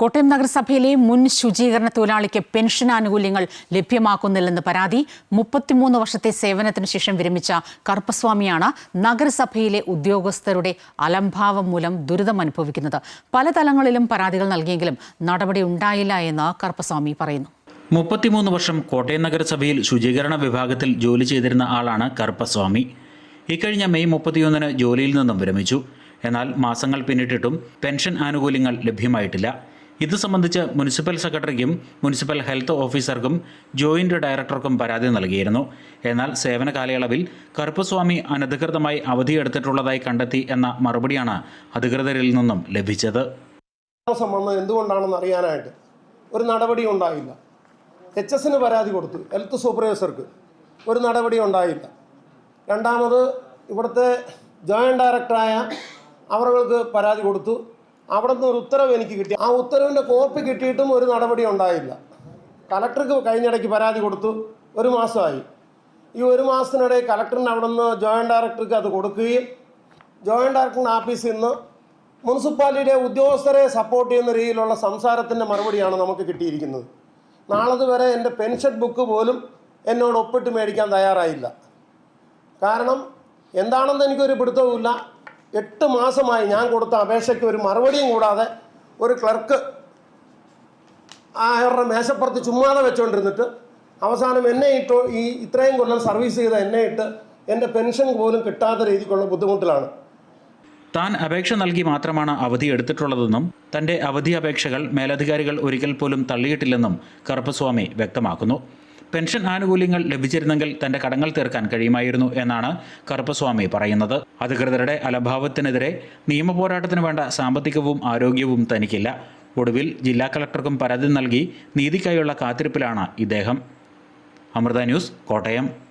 കോട്ടയം നഗരസഭയിലെ മുൻ ശുചീകരണ തൊഴിലാളിക്ക് പെൻഷൻ ആനുകൂല്യങ്ങൾ ലഭ്യമാക്കുന്നില്ലെന്ന് പരാതി മുപ്പത്തിമൂന്ന് വർഷത്തെ സേവനത്തിന് ശേഷം വിരമിച്ച കറുപ്പസ്വാമിയാണ് നഗരസഭയിലെ ഉദ്യോഗസ്ഥരുടെ അലംഭാവം മൂലം ദുരിതം അനുഭവിക്കുന്നത്. പല തലങ്ങളിലും പരാതികൾ നൽകിയെങ്കിലും നടപടി ഉണ്ടായില്ല എന്ന് കറുപ്പസ്വാമി പറയുന്നു. മുപ്പത്തിമൂന്ന് വർഷം കോട്ടയം നഗരസഭയിൽ ശുചീകരണ വിഭാഗത്തിൽ ജോലി ചെയ്തിരുന്ന ആളാണ് കറുപ്പസ്വാമി. ഇക്കഴിഞ്ഞ മെയ് മുപ്പത്തിയൊന്നിന് ജോലിയിൽ നിന്നും വിരമിച്ചു. എന്നാൽ മാസങ്ങൾ പിന്നിട്ടിട്ടും പെൻഷൻ ആനുകൂല്യങ്ങൾ ലഭ്യമായിട്ടില്ല. ഇത് സംബന്ധിച്ച് മുനിസിപ്പൽ സെക്രട്ടറിക്കും മുനിസിപ്പൽ ഹെൽത്ത് ഓഫീസർക്കും ജോയിന്റ് ഡയറക്ടർക്കും പരാതി നൽകിയിരുന്നു. എന്നാൽ സേവന കാലയളവിൽ കറുപ്പസ്വാമി അനധികൃതമായി അവധിയെടുത്തിട്ടുള്ളതായി കണ്ടെത്തി എന്ന മറുപടിയാണ് അധികൃതരിൽ നിന്നും ലഭിച്ചത്. സംബന്ധം എന്തുകൊണ്ടാണെന്ന് അറിയാനായിട്ട് ഒരു നടപടി ഉണ്ടായില്ല. എച്ച് എസിന് പരാതി കൊടുത്തു ഹെൽത്ത് സൂപ്പർവൈസർക്ക്. ഒരു നടപടി ഉണ്ടായില്ല. രണ്ടാമത് ഇവിടുത്തെ ജോയിന്റ് ഡയറക്ടറായ അവർക്ക് പരാതി കൊടുത്തു. അവിടെ നിന്ന് ഒരു ഉത്തരവ് എനിക്ക് കിട്ടി. ആ ഉത്തരവിന്റെ കോപ്പി കിട്ടിയിട്ടും ഒരു നടപടി ഉണ്ടായില്ല. കലക്ടർക്ക് കഴിഞ്ഞിടയ്ക്ക് പരാതി കൊടുത്തു. ഒരു മാസമായി. ഈ ഒരു മാസത്തിനിടെ കലക്ടറിന് അവിടെ നിന്ന് ജോയിന്റ് ഡയറക്ടർക്ക് അത് കൊടുക്കുകയും ജോയിന്റ് ഡയറക്ടറിന്റെ ഓഫീസിൽ നിന്ന് മുനിസിപ്പാലിറ്റിയുടെ ഉദ്യോഗസ്ഥരെ സപ്പോർട്ട് ചെയ്യുന്ന രീതിയിലുള്ള സംസാരത്തിന്റെ മറുപടിയാണ് നമുക്ക് കിട്ടിയിരിക്കുന്നത്. നാളെ വരെ എന്റെ പെൻഷൻ ബുക്ക് പോലും എന്നോട് ഒപ്പിട്ട് മേടിക്കാൻ തയ്യാറായില്ല. കാരണം എന്താണെന്ന് എനിക്കൊരു പിടുത്തവുമില്ല. എട്ട് മാസമായി ഞാൻ കൊടുത്ത അപേക്ഷയ്ക്ക് ഒരു മറുപടിയും കൂടാതെ ഒരു ക്ലർക്ക് അവരുടെ മേശപ്പുറത്ത് ചുമ്മാതെ വെച്ചുകൊണ്ടിരുന്നിട്ട് അവസാനം എന്നെ ഇട്ട് ഈ ഇത്രയും കൊല്ലം സർവീസ് ചെയ്ത എന്നെ ഇട്ട് എന്റെ പെൻഷൻ പോലും കിട്ടാത്ത രീതിക്കുള്ള ബുദ്ധിമുട്ടിലാണ്. താൻ അപേക്ഷ നൽകി മാത്രമാണ് അവധി എടുത്തിട്ടുള്ളതെന്നും തന്റെ അവധി അപേക്ഷകൾ മേലധികാരികൾ ഒരിക്കൽ പോലും തള്ളിയിട്ടില്ലെന്നും കറുപ്പസ്വാമി വ്യക്തമാക്കുന്നു. പെൻഷൻ ആനുകൂല്യങ്ങൾ ലഭിച്ചിരുന്നെങ്കിൽ തന്റെ കടങ്ങൾ തീർക്കാൻ കഴിയുമായിരുന്നു എന്നാണ് കറുപ്പസ്വാമി പറയുന്നത്. അധികൃതരുടെ അലഭാവത്തിനെതിരെ നിയമപോരാട്ടത്തിന് വേണ്ട സാമ്പത്തികവും ആരോഗ്യവും തനിക്കില്ല. ഒടുവിൽ ജില്ലാ കളക്ടർക്കും പരാതി നൽകി നീതിക്കായുള്ള കാത്തിരിപ്പിലാണ് ഇദ്ദേഹം. അമൃത ന്യൂസ് കോട്ടയം.